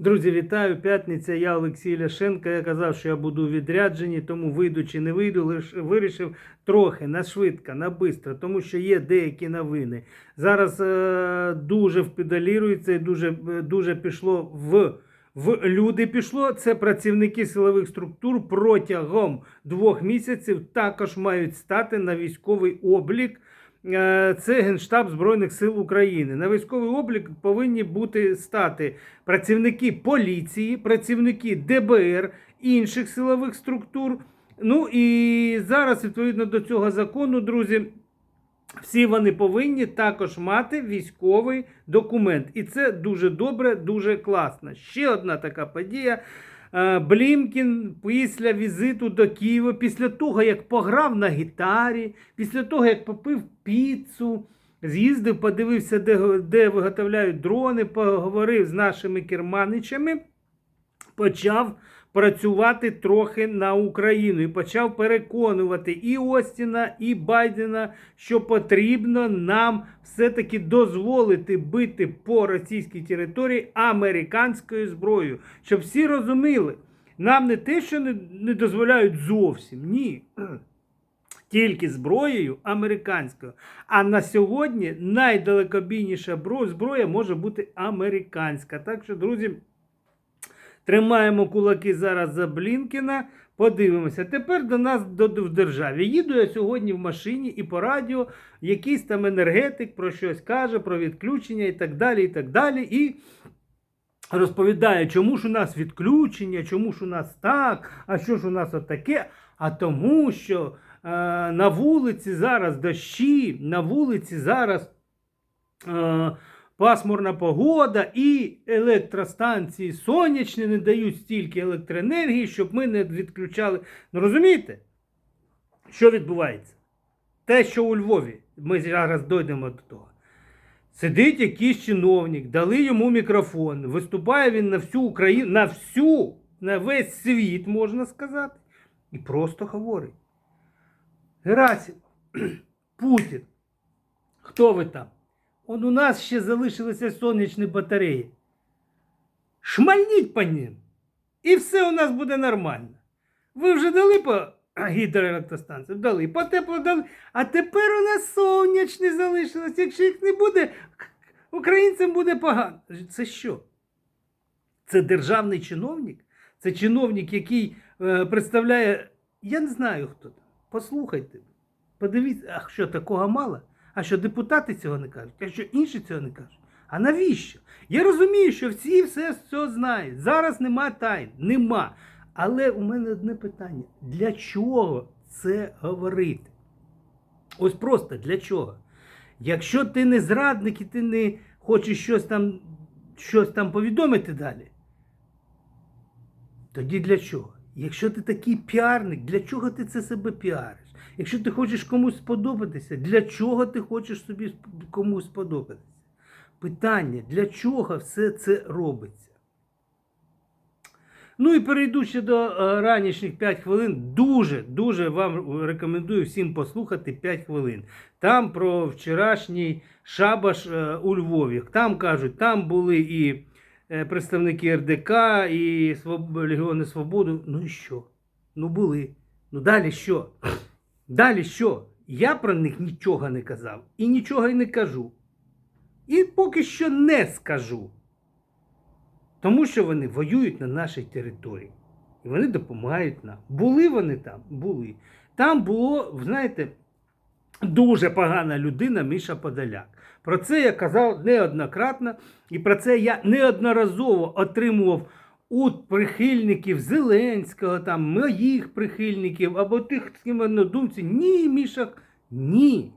Друзі, вітаю! П'ятниця. Я Олексій Ляшенко. Я казав, що я буду у відрядженні, тому вийду чи не вийду, лиш вирішив трохи на швидко, на бистро, тому що є деякі новини. Зараз е, дуже впедалірується і дуже, е, дуже пішло в. В люди пішло. Це працівники силових структур протягом двох місяців також мають стати на військовий облік. Е, Це Генштаб Збройних сил України. На військовий облік повинні бути стати працівники поліції, працівники ДБР, інших силових структур. Ну і зараз, відповідно до цього закону, друзі, всі вони повинні також мати військовий документ. І це дуже добре, дуже класно. Ще одна така подія. Е, Блімкін після візиту до Києва, після того, як пограв на гітарі, після того, як попив піцу, з'їздив, подивився, де, де виготовляють дрони, поговорив з нашими керманичами, почав працювати трохи на Україну і почав переконувати і Остіна, і Байдена, що потрібно нам все-таки дозволити бити по російській території американською зброєю, щоб всі розуміли, нам не те, що не, не дозволяють зовсім, ні. Тільки зброєю американською. А на сьогодні найдалекобійніша зброя може бути американська. Так що, друзі, Тримаємо кулаки зараз за Блінкіна. Подивимося. Тепер до нас в державі. Їду я сьогодні в машині і по радіо якийсь там енергетик про щось каже, про відключення і так далі. І так далі. І розповідає, чому ж у нас відключення, чому ж у нас так, а що ж у нас отаке. А тому, що е, на вулиці зараз дощі, на вулиці зараз. Е, пасмурна погода і електростанції сонячні не дають стільки електроенергії, щоб ми не відключали. Ну розумієте, що відбувається? Те, що у Львові, ми зараз дійдемо до того. Сидить якийсь чиновник, дали йому мікрофон, виступає він на всю Україну, на всю, на весь світ, можна сказати, і просто говорить. Герасимов, Путін, хто ви там? Он у нас ще залишилися сонячні батареї. Шмальніть по ним. І все у нас буде нормально. Ви вже дали по гідроелектростанціям? Дали, по тепло дали. А тепер у нас сонячні залишилися. Якщо їх не буде, українцям буде погано. Це що? Це державний чиновник? Це чиновник, який е, представляє. Я не знаю хто там. Послухайте. Подивіться, а що такого мало? А що депутати цього не кажуть, а що інші цього не кажуть. А навіщо? Я розумію, що всі все, все знають. Зараз нема тайн, нема. Але у мене одне питання: для чого це говорити? Ось просто для чого? Якщо ти не зрадник і ти не хочеш щось там, щось там повідомити далі, тоді для чого? Якщо ти такий піарник, для чого ти це себе піариш? Якщо ти хочеш комусь сподобатися, для чого ти хочеш собі комусь сподобатися? Питання, для чого все це робиться? Ну і перейду ще до е, ранішніх 5 хвилин. Дуже, дуже вам рекомендую всім послухати 5 хвилин. Там про вчорашній шабаш е, у Львові. Там кажуть, там були і е, представники РДК, і. Легіони Свободи. Ну і що? Ну були. Ну далі що? Далі що? Я про них нічого не казав і нічого й не кажу. І поки що не скажу. Тому що вони воюють на нашій території. І вони допомагають нам. Були вони там? Були. Там було, знаєте, дуже погана людина Міша Подоляк. Про це я казав неоднократно, і про це я неодноразово отримував у прихильників Зеленського, там, моїх прихильників або тих, з ким однодумці. Ні, Міша, ні.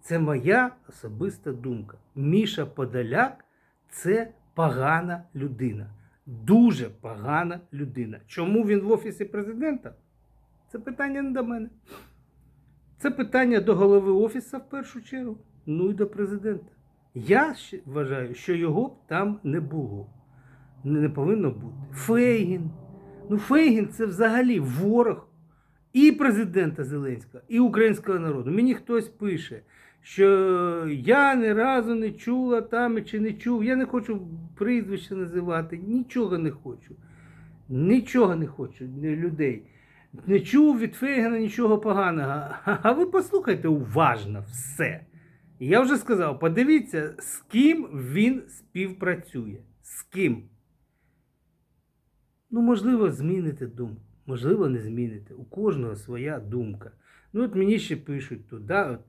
Це моя особиста думка. Міша Подоляк це погана людина. Дуже погана людина. Чому він в офісі президента? Це питання не до мене. Це питання до голови офісу в першу чергу, ну і до президента. Я вважаю, що його там не було. Не, повинно бути. Фейгін. Ну, Фейгін це взагалі ворог і президента Зеленського, і українського народу. Мені хтось пише, що я ні разу не чула там чи не чув. Я не хочу прізвище називати, нічого не хочу. Нічого не хочу людей. Не чув від Фейгена нічого поганого. А ви послухайте уважно все. Я вже сказав, подивіться, з ким він співпрацює. З ким. Ну, можливо, зміните думку, можливо, не зміните. У кожного своя думка. Ну, от мені ще пишуть тут, да, от,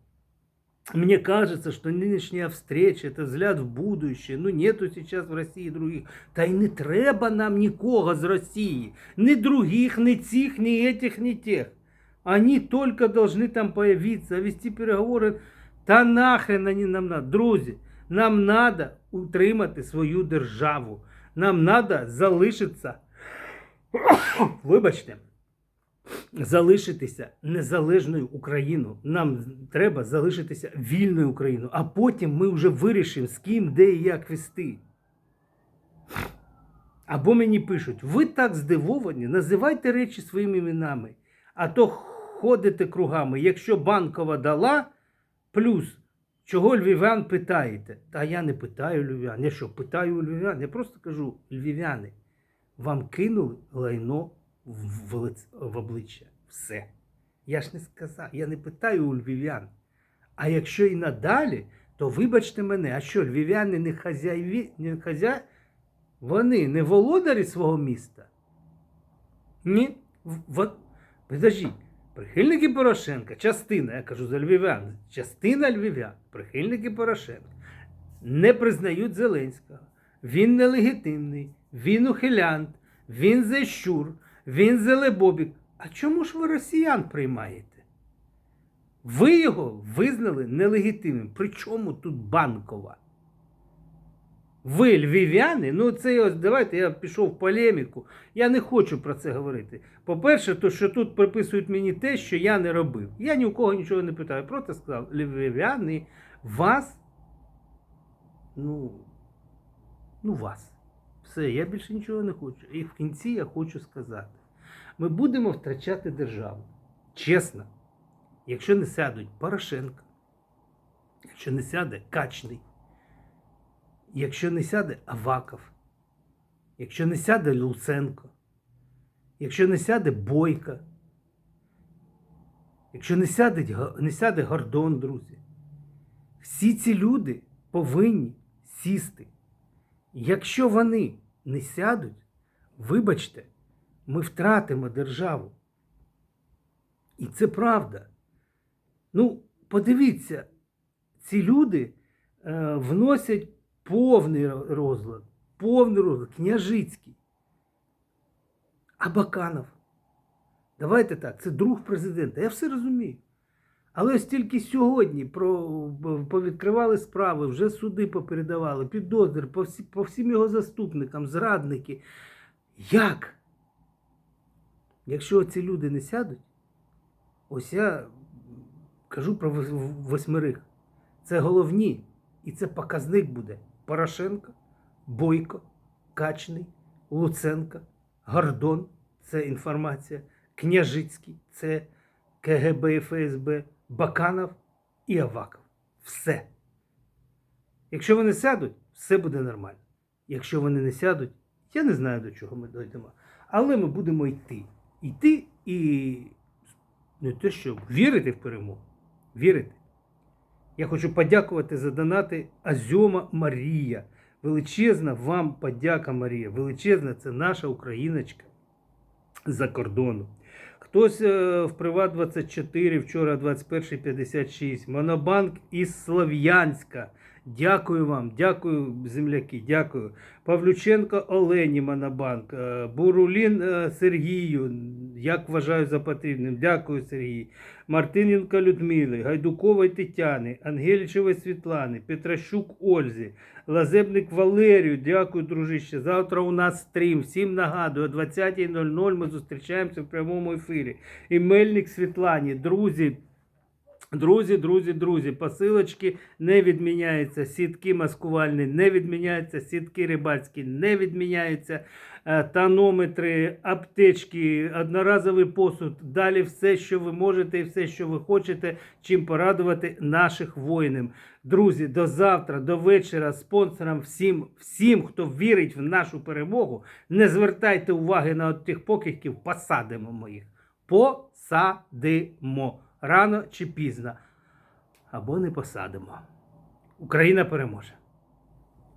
мне кажется, что нынешняя встреча это взгляд в будущее. Ну нету сейчас в Росії других. Та й не треба нам нікого з Росії. Ні других, ні цих, ні этих, ні тех. Они только должны там появиться, вести переговори. Та нахрен они нам надо. Друзі, нам надо утримати свою державу. Нам надо залишитися. Вибачте залишитися незалежною Україною. Нам треба залишитися вільною Україною, а потім ми вже вирішимо, з ким, де і як вести. Або мені пишуть, ви так здивовані, називайте речі своїми іменами, а то ходите кругами. Якщо банкова дала, плюс, чого львів'ян питаєте? Та я не питаю львів'ян. Я що, питаю львів'ян? Я просто кажу, львів'яни, вам кинули лайно в, в, обличчя. Все. Я ж не сказав, я не питаю у львів'ян. А якщо і надалі, то вибачте мене, а що львів'яни не хазяєві, не хазя... вони не володарі свого міста? Ні. В. Прихильники Порошенка, частина, я кажу за львів'ян, частина львів'ян, прихильники Порошенка, не признають Зеленського. Він нелегітимний, він ухилянт, він зещур, він зелебобік. А чому ж ви росіян приймаєте? Ви його визнали нелегітимним. Причому тут банкова? Ви львів'яни, ну це ось давайте я пішов в полеміку. Я не хочу про це говорити. По-перше, то що тут приписують мені те, що я не робив. Я ні у кого нічого не питаю. Проте сказав, львів'яни, вас, ну, ну вас. Все, я більше нічого не хочу. І в кінці я хочу сказати: ми будемо втрачати державу. Чесно, якщо не сядуть Порошенко, якщо не сяде Качний, якщо не сяде Аваков, якщо не сяде Луценко, якщо не сяде Бойко, якщо не сяде, не сяде Гордон, друзі, всі ці люди повинні сісти. Якщо вони не сядуть, вибачте, ми втратимо державу. І це правда. Ну, подивіться, ці люди е, вносять повний розлад, повний розлад, княжицький. А Баканов. Давайте так, це друг президента. Я все розумію. Але ось тільки сьогодні повідкривали справи, вже суди попередавали, підозри по, всі, по всім його заступникам, зрадники. Як? Якщо ці люди не сядуть, ось я кажу про вос- восьмерих. Це головні. І це показник буде Порошенко, Бойко, Качний, Луценко, Гордон це інформація, Княжицький це КГБ і ФСБ, Баканов і Аваков. Все. Якщо вони сядуть, все буде нормально. Якщо вони не сядуть, я не знаю до чого ми дійдемо. Але ми будемо йти. Йти і не те, що вірити в перемогу. Вірити. Я хочу подякувати за донати Азьома Марія. Величезна вам подяка, Марія. Величезна це наша україночка за кордону. Хтось е, в Приват 24, вчора 21.56. Монобанк із Слов'янська. Дякую вам, дякую, земляки, дякую. Павлюченко Олені Монобанк, е, Бурулін е, Сергію, як вважаю за потрібним. Дякую, Сергій. Мартиненко Людмили, Гайдукової Тетяни, Ангелічевої Світлани, Петращук Ользі, Лазебник Валерію. Дякую, дружище. Завтра у нас стрім. Всім нагадую, о 20.00 ми зустрічаємося в прямому ефірі. І Мельник Світлані. Друзі, Друзі, друзі, друзі, посилочки не відміняються, сітки маскувальні не відміняються, сітки рибацькі не відміняються, е, тонометри, аптечки, одноразовий посуд, далі все, що ви можете і все, що ви хочете, чим порадувати наших воїнів. Друзі, до завтра, до вечора, спонсорам, всім, всім, хто вірить в нашу перемогу, не звертайте уваги на тих покидьків, посадимо ми їх. Посадимо рано чи пізно. Або не посадимо. Україна переможе.